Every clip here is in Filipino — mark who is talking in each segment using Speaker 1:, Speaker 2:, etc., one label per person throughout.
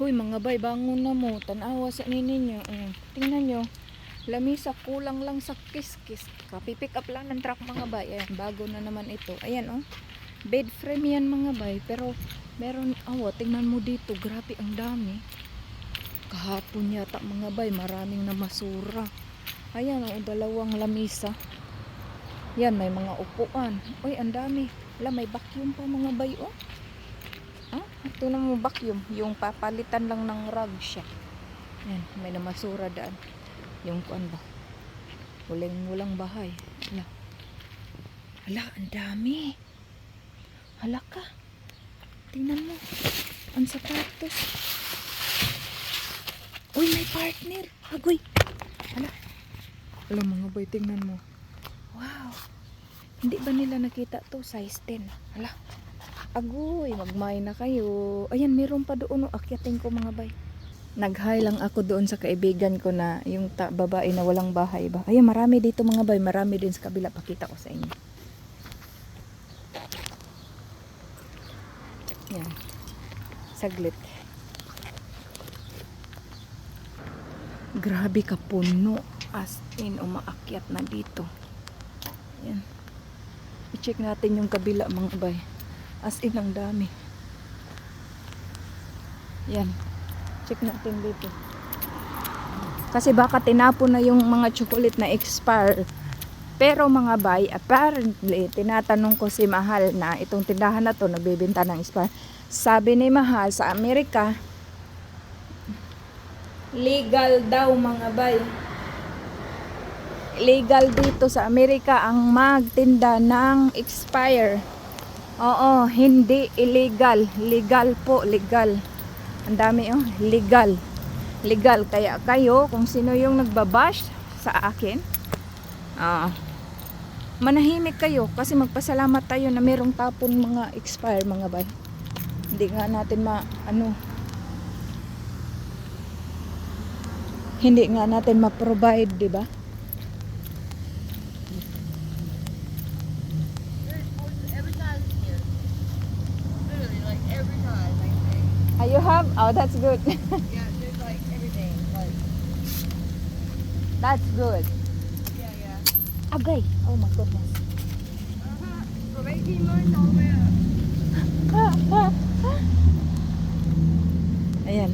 Speaker 1: Hoy mga bay, bangon na mo. Tanawa sa nini nyo. Mm. Tingnan nyo. Lamisa, kulang lang sa kiss-kiss. Kapipick up lang ng truck mga bay. Ayan, bago na naman ito. Ayan oh. Bed frame yan mga bay. Pero meron, awa, tingnan mo dito. Grabe ang dami. Kahapon yata mga bay, maraming namasura. Ayan oh, dalawang lamisa. Yan, may mga upuan. Uy, ang dami. Wala, may vacuum pa mga bay oh. Ito mo vacuum. Yung papalitan lang ng rug siya. Yan, may namasura daan. Yung kuan ba? Walang walang bahay. Hala. Hala, ang dami. Hala ka. Tingnan mo. Ang sapatos. Uy, may partner. Agoy. Hala. Hala mga boy, tingnan mo. Wow. Hindi ba nila nakita to? Size 10. Hala. Agoy, magmay na kayo. Ayan, meron pa doon. Oh, ko mga bay. Nag-hi lang ako doon sa kaibigan ko na yung ta- babae na walang bahay ba. Ayan, marami dito mga bay. Marami din sa kabila. Pakita ko sa inyo. Yan. Saglit. Grabe ka puno. As in, umaakyat na dito. Yan. I-check natin yung kabila mga bay. As in, ang dami. Yan. Check natin dito. Kasi baka tinapon na yung mga chocolate na expire. Pero mga bay, apparently, tinatanong ko si Mahal na itong tindahan na to nagbebenta ng expire. Sabi ni Mahal sa Amerika, legal daw mga bay. Legal dito sa Amerika ang magtinda ng expire. Oo, hindi illegal. Legal po, legal. Ang dami oh, legal. Legal. Kaya kayo, kung sino yung nagbabash sa akin, ah, manahimik kayo kasi magpasalamat tayo na merong tapon mga expire mga bay. Hindi nga natin ma, ano, hindi nga natin ma-provide, di ba?
Speaker 2: There's always every time here. Literally, like every time I think.
Speaker 1: Ah, you have? Oh, that's good.
Speaker 2: Yeah, there's like everything. Like
Speaker 1: that's good.
Speaker 2: yeah, yeah.
Speaker 1: Agay. Oh my goodness.
Speaker 2: Uh-huh. From 18 months all the way up.
Speaker 1: Ayan.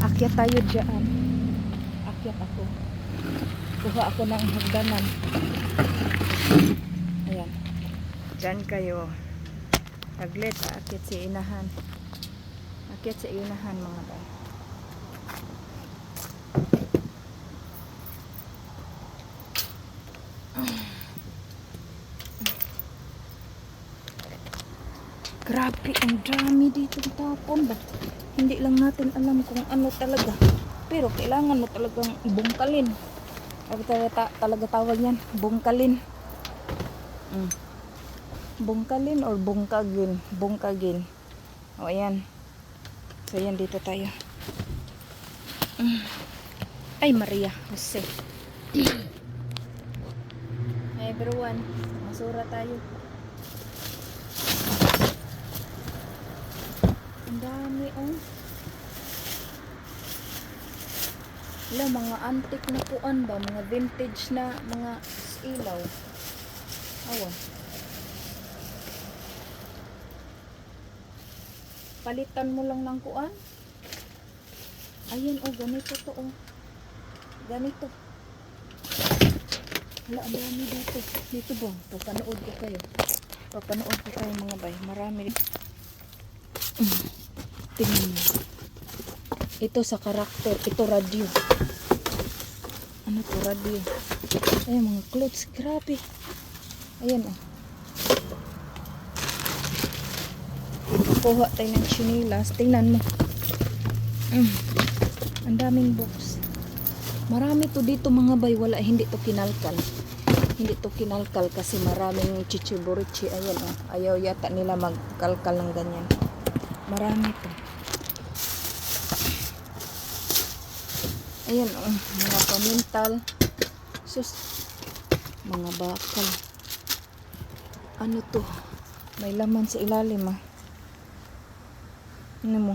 Speaker 1: Akyat tayo dyan. Akyat ako. Kuha ako ng hagdanan. Ayan. Dyan kayo. Taglit. Akyat si inahan. Akyat si inahan mga bay. Grabe, ang dami dito tapon ba? Hindi lang natin alam kung ano talaga. Pero kailangan mo talagang bungkalin. Ano talaga, talaga tawag yan? Bungkalin. Mm. Bungkalin or bungkagin? Bungkagin. O, ayan. So, ayan dito tayo. Mm. Ay, Maria Jose. Hi, everyone. Masura tayo. Ang dami, oh. Wala, mga antique na puan ba? Mga vintage na mga ilaw. Awa. Palitan mo lang ng kuan. Ayan, oh, ganito to, oh. Ganito. Wala, ang dami dito. Dito ba? Papanood ko kayo. Papanood ko kayo mga bay. Marami. Tingnan mo. Ito sa karakter. Ito radio. Ano to radio? Ayan mga clothes. Grabe. Ayan oh. Kuha tayo ng chinilas. Tingnan mo. Mm. Ang daming box. Marami to dito mga bay. Wala. Hindi to kinalkal. Hindi to kinalkal kasi maraming chichiburichi. Ayan oh. Ayaw yata nila magkalkal ng ganyan. Marami to. Ayan, oh, mga pamintal. Sus, mga bakal. Ano to? May laman sa ilalim, ah. Ano mo?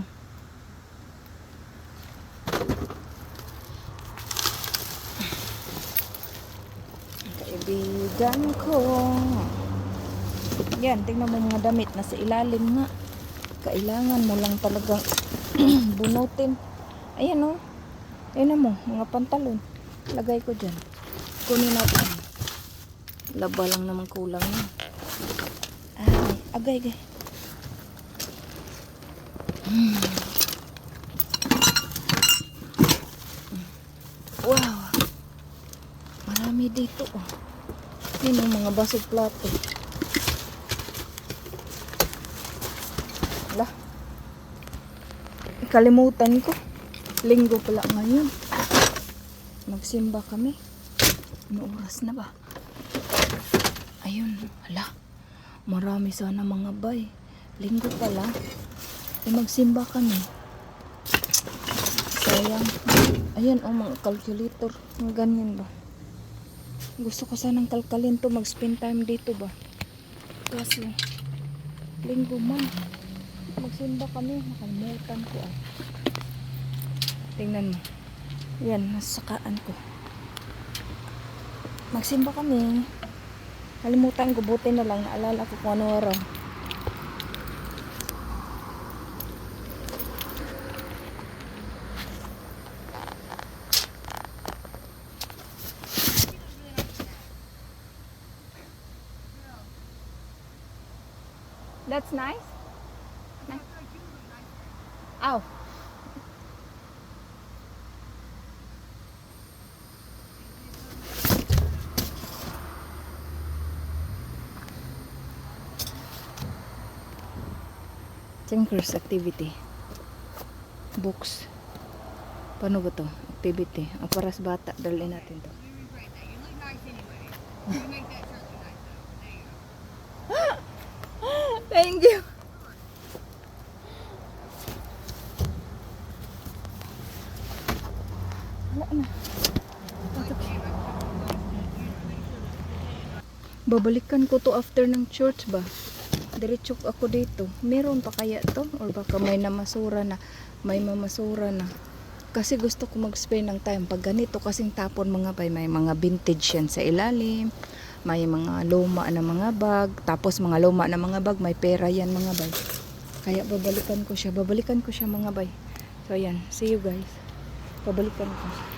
Speaker 1: Kaibigan ko. Yan, tingnan mo mga damit. Nasa ilalim nga. Kailangan mo lang talagang bunutin. Ayan o. Ayan mo, mga pantalon. Lagay ko dyan. Kunin natin. Laba lang naman kulang. Ay, agay, agay. Wow. Marami dito oh. Yun ang mga basog plato. Wala. Kalimutan ko. Linggo pala ngayon. Magsimba kami. Ano oras na ba? Ayun. Hala. Marami sana mga bay. Linggo pala. Eh, magsimba kami. Sayang. Ayan, oh, mga calculator. Mga ganyan ba? Gusto ko sanang kalkalin to. Mag-spend time dito ba? Kaso, linggo man. Magsimba kami. Nakalimutan ko ah. Tingnan mo. Yan, nasakaan ko. Magsimba kami. Kalimutan ko. Buti na lang. Naalala ko kung ano araw. That's nice. Nice. Ow. Tinkers activity. Books. Paano ba to? Activity. Ang paras bata. Dalhin natin to. Thank you. Babalikan ko to after ng church ba? Diretso ako dito. Meron pa kaya to? Or baka may namasura na. May mamasura na. Kasi gusto ko mag-spend ng time. Pag ganito kasing tapon mga bay, may mga vintage yan sa ilalim. May mga luma na mga bag. Tapos mga luma na mga bag, may pera yan mga bay. Kaya babalikan ko siya. Babalikan ko siya mga bay. So ayan, see you guys. Babalikan ko.